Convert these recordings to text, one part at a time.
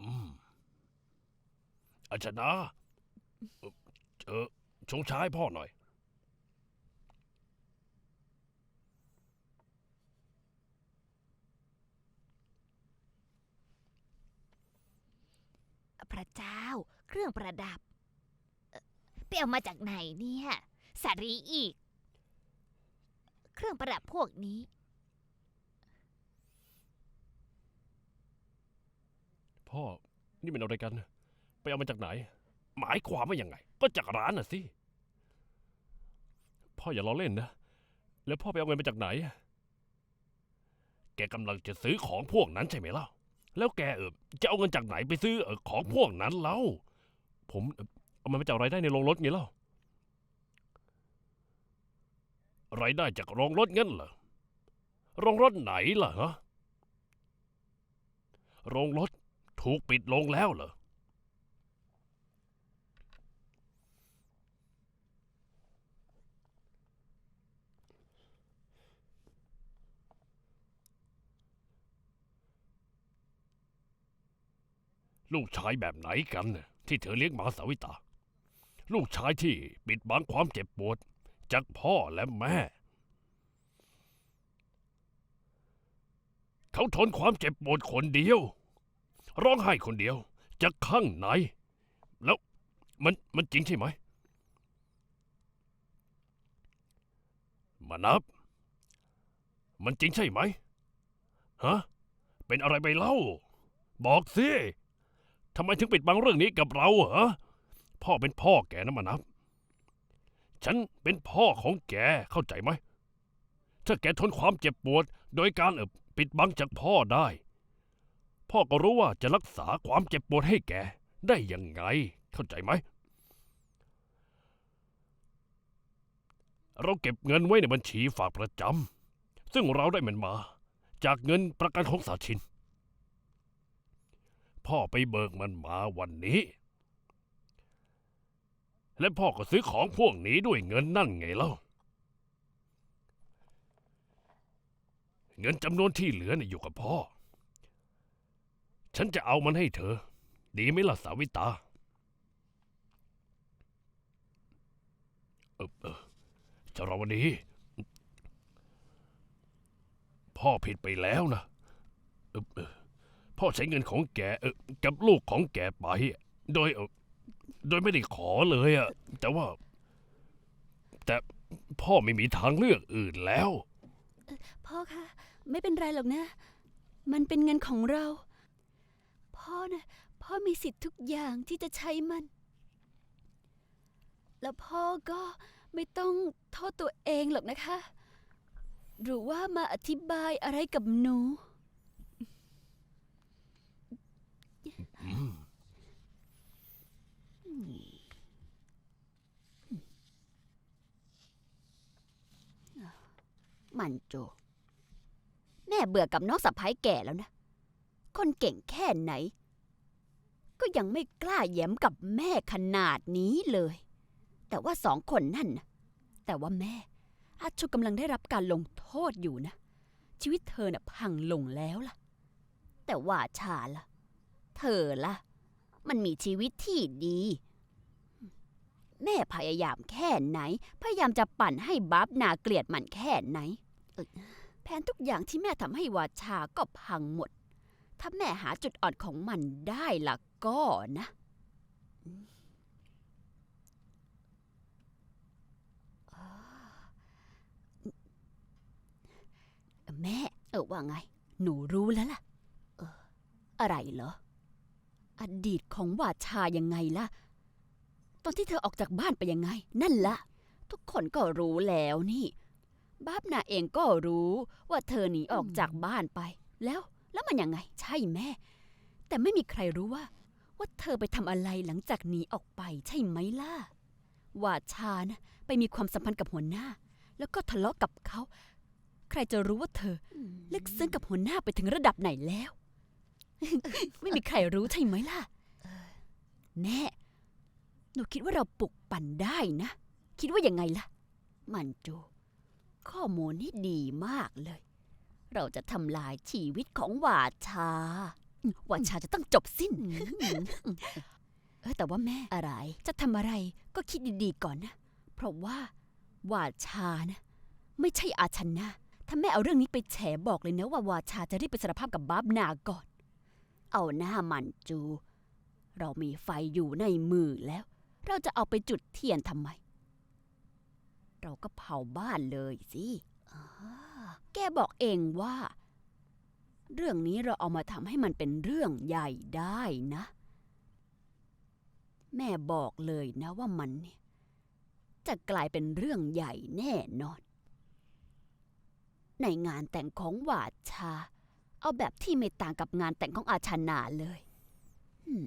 อืมอาจารย์นะเออเออชงชายพ่อหน่อย พระเจ้า เครื่องประดับเอ่อไปเอามาจากไหนเนี่ย สารีอีก เครื่องประดับพวกนี้ พ่อ นี่เป็นอะไรกัน ไปเอามาจากไหน หมายความว่ายังไง ก็จากร้านน่ะสิ พ่ออย่าล้อเล่นนะ แล้วพ่อไปเอาเงินมาจากไหน แกกำลังจะซื้อของพวกนั้นใช่ไหมเล่า แล้วแกเออจะเอาเงินจากไหนไปซื้อเออของพวกนั้นเล่า ผมเอ่อเอามันมาจากรายได้ในโรงรถไงเล่ารายได้จากโรงรถงั้นเหรอ โรงรถไหนล่ะฮะ โรงรถ ถูกปิดลงแล้วเหรอ ลูกชายแบบไหนกันน่ะที่เธอเลี้ยงมาสาวิตา ลูกชายที่ปิดบังความเจ็บปวด จากพ่อและแม่ เขาทนความเจ็บปวดคนเดียว ร้องไห้คนเดียวจากข้างในแล้วมันมันจริงใช่ไหม มานับ มันจริงใช่ไหมฮะเป็นอะไรไปเล่า บอกสิทำไมถึงปิดบังเรื่องนี้กับเราเหรอพ่อเป็นพ่อแกนะมานับ ฉันเป็นพ่อของแกเข้าใจไหมถ้าแกทนความเจ็บปวด โดยการปิดบังจากพ่อได้ พ่อก็รู้ว่าจะรักษาความเจ็บปวดให้แกได้ยังไง เข้าใจไหม เราเก็บเงินไว้ในบัญชีฝากประจำซึ่งเราได้มันมา จากเงินประกันของสาชิน พ่อไปเบิกมันมาวันนี้ และพ่อก็ซื้อของพวกนี้ด้วยเงินนั่นไงเล่าเงินจำนวนที่เหลือน่ะอยู่กับพ่อ ฉันจะเอามันให้เธอ ดีไหมล่ะสาวิตา เออเออเจ้าเราวันนี้พ่อผิดไปแล้วนะเออเออพ่อใช้เงินของแกเออกับลูกของแกไป โดยเออโดยไม่ได้ขอเลยอะแต่ว่า แต่พ่อไม่มีทางเลือกอื่นแล้ว พ่อคะ ไม่เป็นไรหรอกนะ มันเป็นเงินของเรา นะพ่อมีสิทธิ์ทุกอย่างที่จะใช้มัน แล้วพ่อก็ไม่ต้องโทษตัวเองหรอกนะคะ หรือว่ามาอธิบายอะไรกับหนู มันโจ แม่เบื่อกับน้องสะพ้ายแก่แล้วนะ คนเก่งแค่ไหน ก็ยังไม่กล้าแย้มกับแม่ขนาดนี้เลย แต่ว่าสองคนนั่นนะแต่ว่าแม่ อาชูกำลังได้รับการลงโทษอยู่นะ ชีวิตเธอน่ะพังลงแล้วล่ะ แต่ว่าชาล่ะ เธอล่ะ มันมีชีวิตที่ดี แม่พยายามแค่ไหน พยายามจะปั่นให้บับนาเกลียดมันแค่ไหน แผนทุกอย่างที่แม่ทำให้วาชาก็พังหมด ถ้าแม่หาจุดอ่อนของมันได้ล่ะก็นะ แม่ เออว่าไง หนูรู้แล้วล่ะ เออ อะไรเหรอ อดีตของวาชายังไงล่ะ ตอนที่เธอออกจากบ้านไปยังไง นั่นละทุกคนก็รู้แล้วนี่ บ้าบนาเองก็รู้ว่าเธอหนีออกจากบ้านไป แล้ว แล้วมันยังไง ใช่แม่ แต่ไม่มีใครรู้ว่า ว่าเธอไปทำอะไรหลังจากหนีออกไปใช่ไหมล่ะวาชานะไปมีความสัมพันธ์กับหัวหน้า แล้วก็ทะเลาะกับเขา ใครจะรู้ว่าเธออลึกซึ้งกับหัวหน้าไปถึงระดับไหนแล้ว ไม่มีใครรู้ใช่ไหมล่ะแม่หนูคิดว่าเราปลุกปั่นได้นะ คิดว่ายังไงล่ะ มันโจข้อมูลนี่ดีมากเลย เราจะทำลายชีวิตของวาชาว่าชาจะต้องจบสิ้น เออแต่ว่าแม่อะไร จะทำอะไรก็คิดดีๆก่อนนะ เพราะว่าว่าชานะ ไม่ใช่อาชนะ ถ้าแม่เอาเรื่องนี้ไปแฉบอกเลยนะว่าวาชาจะรีบไปสารภาพกับบาบนาก่อน เอาหน้ามันจู เรามีไฟอยู่ในมือแล้ว เราจะเอาไปจุดเทียนทำไม เราก็เผาบ้านเลยสิอ่า แกบอกเองว่า เรื่องนี้เราเอามาทำให้มันเป็นเรื่องใหญ่ได้นะ แม่บอกเลยนะว่ามันเนี่ย จะกลายเป็นเรื่องใหญ่แน่นอน ในงานแต่งของหวาดชา เอาแบบที่ไม่ต่างกับงานแต่งของอาชานาเลย อืม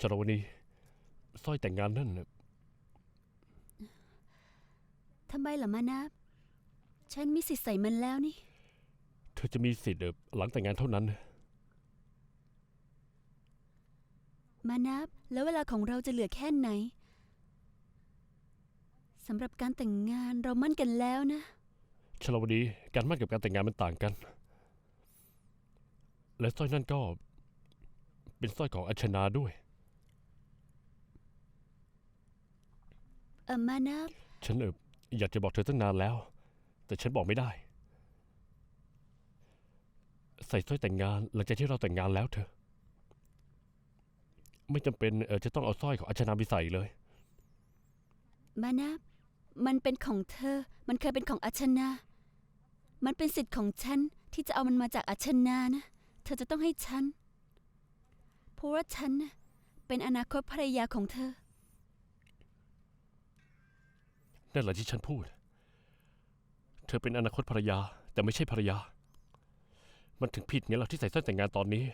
ชรวนีสร้อยแต่งงานนั่นน่ะทำไมล่ะมานะฉันมีสิทธิ์ใส่มันแล้วนี่ เธอจะมีสิทธิ์เอ่อหลังแต่งงานเท่านั้นมานับแล้วเวลาของเราจะเหลือแค่ไหนสำหรับการแต่งงานเรามั่นกันแล้วนะชลวดีการมั่นกับการแต่งงานมันต่างกัน และสร้อยนั่นก็ เป็นสร้อยของอัชนาด้วย เออมานับฉันเอออยากจะบอกเธอตั้งนานแล้ว แต่ฉันบอกไม่ได้ ใส่สร้อยแต่งงานหลังจากที่เราแต่งงานแล้วเธอะไม่จำเป็นเออจะต้องเอาสร้อยของอัชนาไปใส่เลย มานับมันเป็นของเธอ มันเคยเป็นของอาชนา มันเป็นสิทธิ์ของฉันที่จะเอามันมาจากอาชนานะ เธอจะต้องให้ฉัน เพราะว่าฉันน่ะเป็นอนาคตภรรยาของเธอ นั่นแหละที่ฉันพูด เธอเป็นอนาคตภรรยา แต่ไม่ใช่ภรรยา มันถึงผิดไงล่ะที่ใส่สร้อยแต่งงานตอนนี้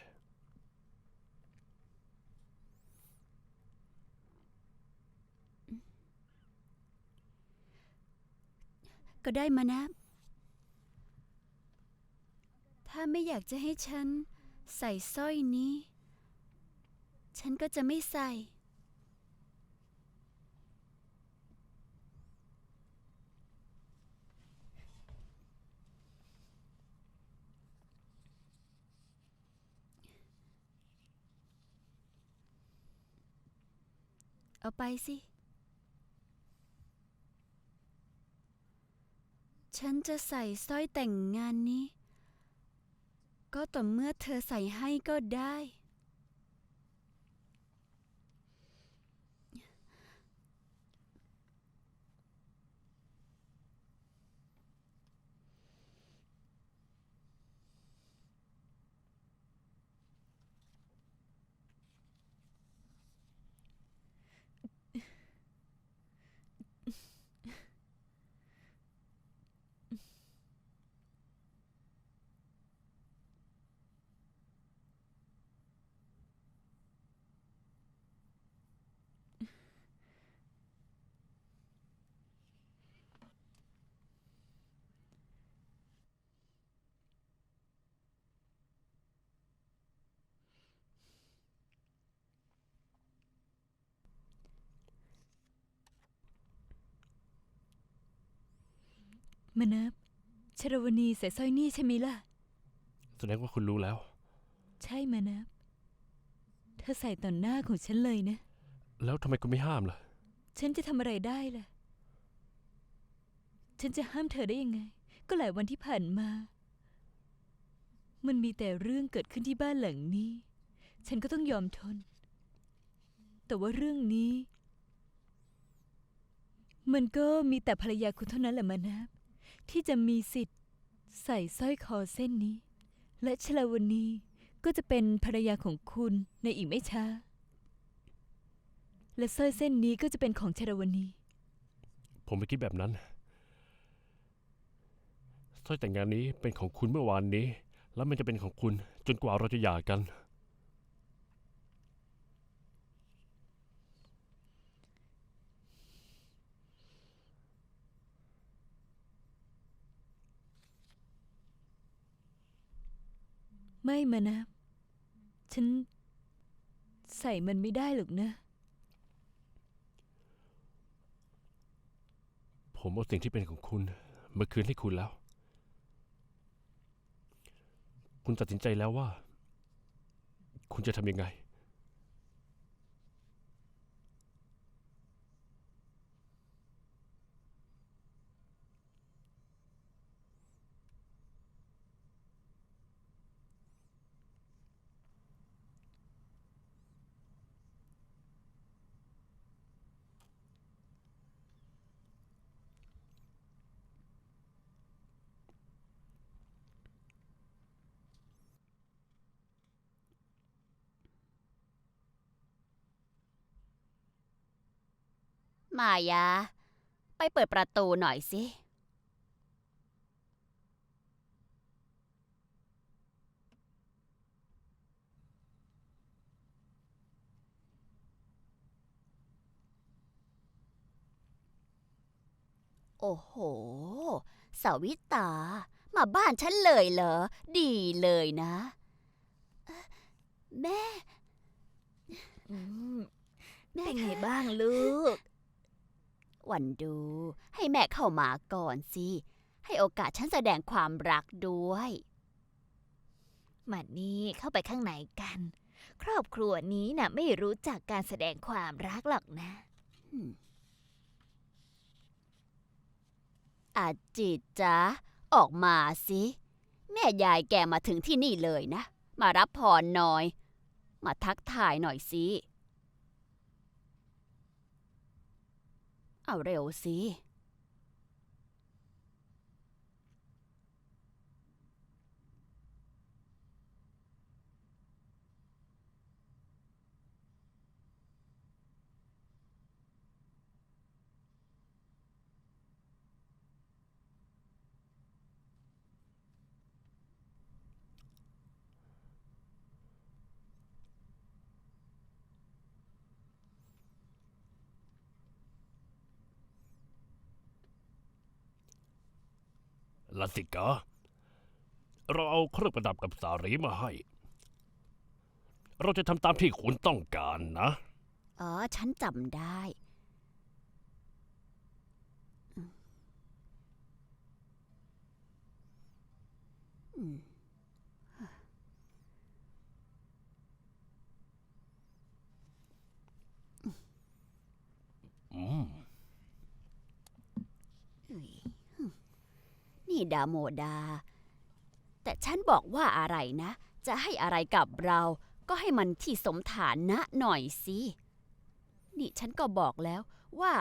ก็ได้มานับถ้าไม่อยากจะให้ฉันใส่สร้อยนี้ ฉันก็จะไม่ใส่ เอาไปสิ ฉันจะใส่สร้อยแต่งงานนี้ ก็ต่อเมื่อเธอใส่ให้ก็ได้ มานับชรวณีใส่สร้อยนี่ใช่ไหมล่ะ แสดงว่าคุณรู้แล้ว ใช่มานับเธอใส่ต่อหน้าของฉันเลยนะ แล้วทำไมคุณไม่ห้ามล่ะ ฉันจะทำอะไรได้ล่ะ ฉันจะห้ามเธอได้ยังไง ก็หลายวันที่ผ่านมา มันมีแต่เรื่องเกิดขึ้นที่บ้านหลังนี้ ฉันก็ต้องยอมทน แต่ว่าเรื่องนี้ มันก็มีแต่ภรรยาคุณเท่านั้นแหละมานับ ที่จะมีสิทธิ์ ใส่สร้อยคอเส้นนี้ และชลาวนีก็จะเป็นภรรยาของคุณในอีกไม่ช้า และสร้อยเส้นนี้ก็จะเป็นของชรวนีผมไม่คิดแบบนั้นสร้อยแต่งงานนี้เป็นของคุณเมื่อวานนี้ แล้วมันจะเป็นของคุณจนกว่าเราจะหย่ากัน ไม่มานะ ฉันใส่มันไม่ได้หรอกนะ ผมเอาสิ่งที่เป็นของคุณมาคืนให้คุณแล้ว คุณตัดสินใจแล้วว่า คุณจะทำยังไง มายา ไปเปิดประตูหน่อยสิ โอ้โหสาวิตา มาบ้านฉันเลยเหรอ ดีเลยนะ แม่ อืมแม่เป็นไงบ้างลูก วันดู ให้แม่เข้ามาก่อนสิ ให้โอกาสฉันแสดงความรักด้วยมานี่เข้าไปข้างในกัน ครอบครัวนี้น่ะไม่รู้จักการแสดงความรักหรอกนะอาจิตจ๊ะออกมาสิ แม่ยายแกมาถึงที่นี่เลยนะ มารับพรหน่อย มาทักทายหน่อยสิ เอาเร็วสิ ลาสิกา เราเอาเครื่องประดับกับสารีมาให้ เราจะทำตามที่คุณต้องการนะ อ๋อ ฉันจำได้ อืมอืม ดาโมดา แต่ฉันบอกว่าอะไรนะ จะให้อะไรกับเราก็ให้มันที่สมฐานะหน่อยสิ นี่ฉันก็บอกแล้วว่า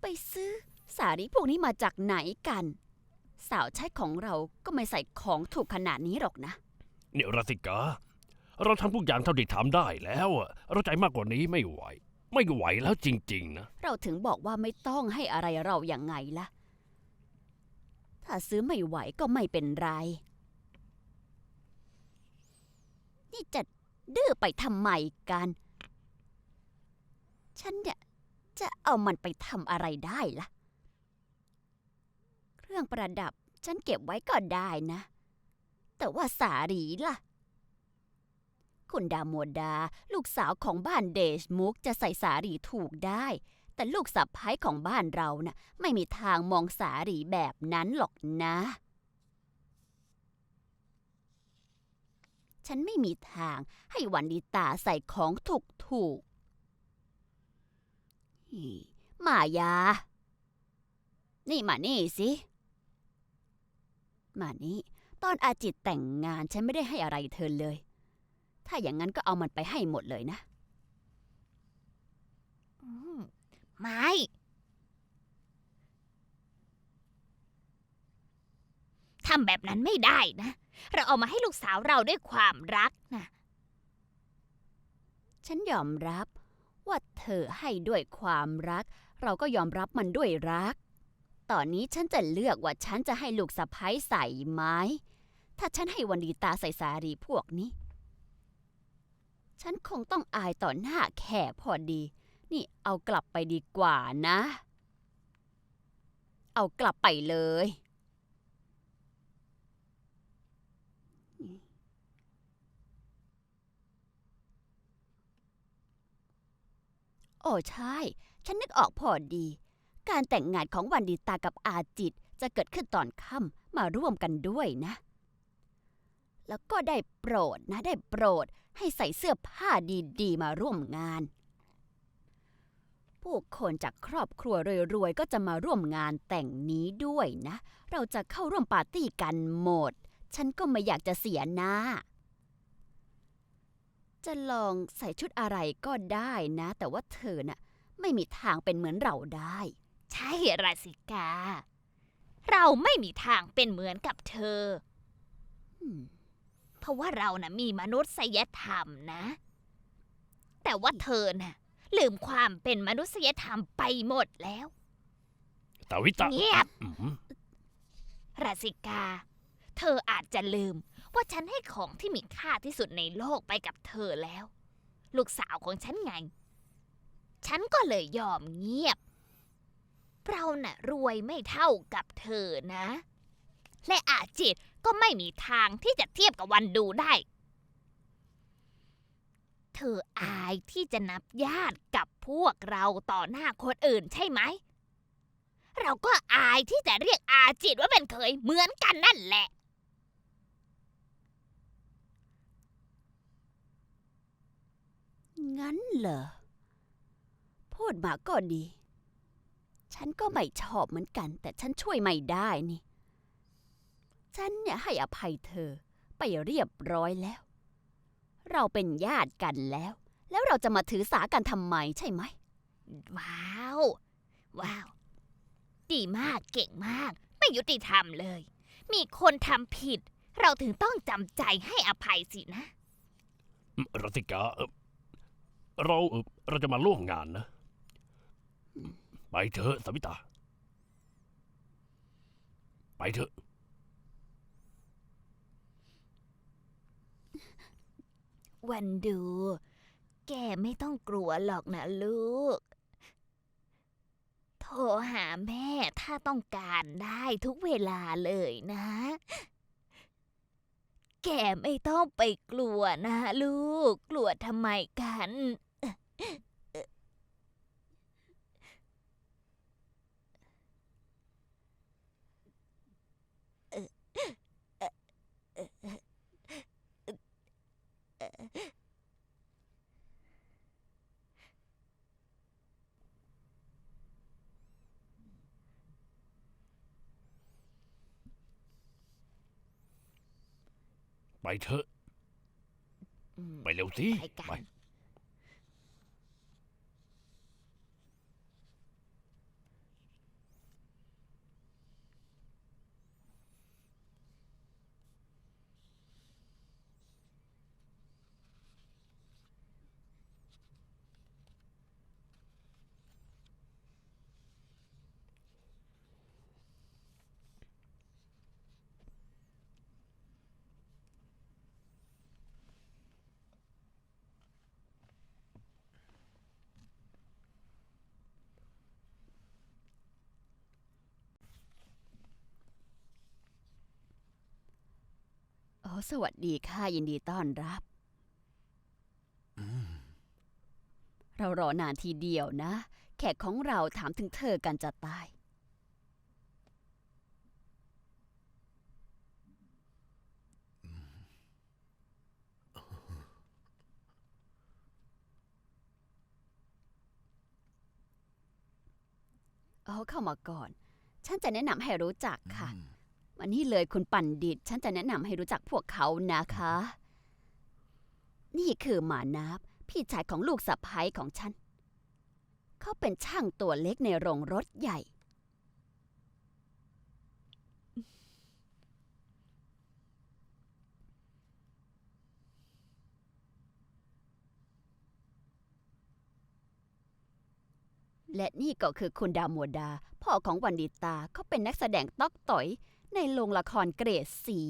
ไปซื้อสารีพวกนี้มาจากไหนกัน สาวใช้ของเราก็ไม่ใส่ของถูกขนาดนี้หรอกนะ เนี่ยราสิกา เราทำทุกอย่างเท่าที่ทำได้แล้วอะเราใจมากกว่านี้ไม่ไหว ไม่ไหวแล้วจริง ๆ นะ เราถึงบอกว่าไม่ต้องให้อะไรเราอย่างไงล่ะ ถ้าซื้อไม่ไหวก็ไม่เป็นไร นี่จะดื้อไปทำไมกัน ฉันเนี่ยจะเอามันไปทำอะไรได้ล่ะ เครื่องประดับฉันเก็บไว้ก็ได้นะ แต่ว่าสารีล่ะ คุณดาโมดา ลูกสาวของบ้านเดชมุกจะใส่สารีถูกได้ แต่ลูกสะพ้ายของบ้านเราน่ะไม่มีทางมองสารีแบบนั้นหรอกนะ ฉันไม่มีทางให้วันดีตาใส่ของถูกถูกๆมายา นี่มานี่สิ มานี่ ตอนอาจิตแต่งงานฉันไม่ได้ให้อะไรเธอเลย ถ้าอย่างนั้นก็เอามันไปให้หมดเลยนะ อืม ไม่ ทำแบบนั้นไม่ได้นะ เราเอามาให้ลูกสาวเราด้วยความรักนะ ฉันยอมรับว่าเธอให้ด้วยความรัก เราก็ยอมรับมันด้วยรัก ตอนนี้ฉันจะเลือกว่าฉันจะให้ลูกสะพ้ยใส่ไหมถ้าฉันให้วันดีตาใส่สารีพวกนี้ ฉันคงต้องอายต่อหน้าแขกพอดี นี่เอากลับไปดีกว่านะ เอากลับไปเลย โอ้ใช่ ฉันนึกออกพอดี การแต่งงานของวันดีตากับอาจิตจะเกิดขึ้นตอนค่ำมาร่วมกันด้วยนะ แล้วก็ได้โปรดนะได้โปรดให้ใส่เสื้อผ้าดีๆ มาร่วมงาน ผู้คนจากครอบครัวรวยๆก็จะมาร่วมงานแต่งนี้ด้วยนะ เราจะเข้าร่วมปาร์ตี้กันหมด ฉันก็ไม่อยากจะเสียหน้า จะลองใส่ชุดอะไรก็ได้นะ แต่ว่าเธอน่ะไม่มีทางเป็นเหมือนเราได้ ใช่ราสิกา เราไม่มีทางเป็นเหมือนกับเธอ เพราะว่าเราน่ะมีมนุษยธรรมนะ แต่ว่าเธอน่ะ ลืมความเป็นมนุษยธรรมไปหมดแล้ว ตาวิตาเงียบ อื้อหือราสิกา เธออาจจะลืมว่าฉันให้ของที่มีค่าที่สุดในโลกไปกับเธอแล้ว ลูกสาวของฉันไง ฉันก็เลยยอมเงียบ เราน่ะรวยไม่เท่ากับเธอนะ และอาจิตก็ไม่มีทางที่จะเทียบกับวันดูได้ เธออายที่จะนับญาติกับพวกเราต่อหน้าคนอื่นใช่ไหม เราก็อายที่จะเรียกอาจิตว่าเป็นเคยเหมือนกันนั่นแหละ งั้นเหรอ พูดมาก็ดี ฉันก็ไม่ชอบเหมือนกัน แต่ฉันช่วยไม่ได้นี่ ฉันเนี่ยให้อภัยเธอไปเรียบร้อยแล้ว เราเป็นญาติกันแล้ว แล้วเราจะมาถือสากันทำไมใช่ไหม ว้าว ว้าว ดีมากเก่งมาก ไม่ยุติธรรมเลย มีคนทำผิด เราถึงต้องจำใจให้อภัยสินะ รัติกาเอ่อเราเอ่อเราจะมาร่วมงานนะ ไปเถอะสาวิตา ไปเถอะ วันดู แกไม่ต้องกลัวหรอกนะลูก โทรหาแม่ถ้าต้องการได้ทุกเวลาเลยนะ แกไม่ต้องไปกลัวนะลูก กลัวทำไมกัน ไปเถอะอืมไปเร็วสิ ไปกัน ไป สวัสดีค่ะยินดีต้อนรับ เรารอนานทีเดียวนะ แขกของเราถามถึงเธอกันจะตาย เอาเข้ามาก่อน ฉันจะแนะนำให้รู้จักค่ะ วันนี้เลยคุณปันดิต ฉันจะแนะนำให้รู้จักพวกเขานะคะ นี่คือหมานับพี่ชายของลูกสะพ้ยของฉัน เขาเป็นช่างตัวเล็กในโรงรถใหญ่ และนี่ก็คือคุณดามัวดา พ่อของวันดิตาเขาเป็นนักแสดงต๊อกต่อย ในโรงละครเกรดสี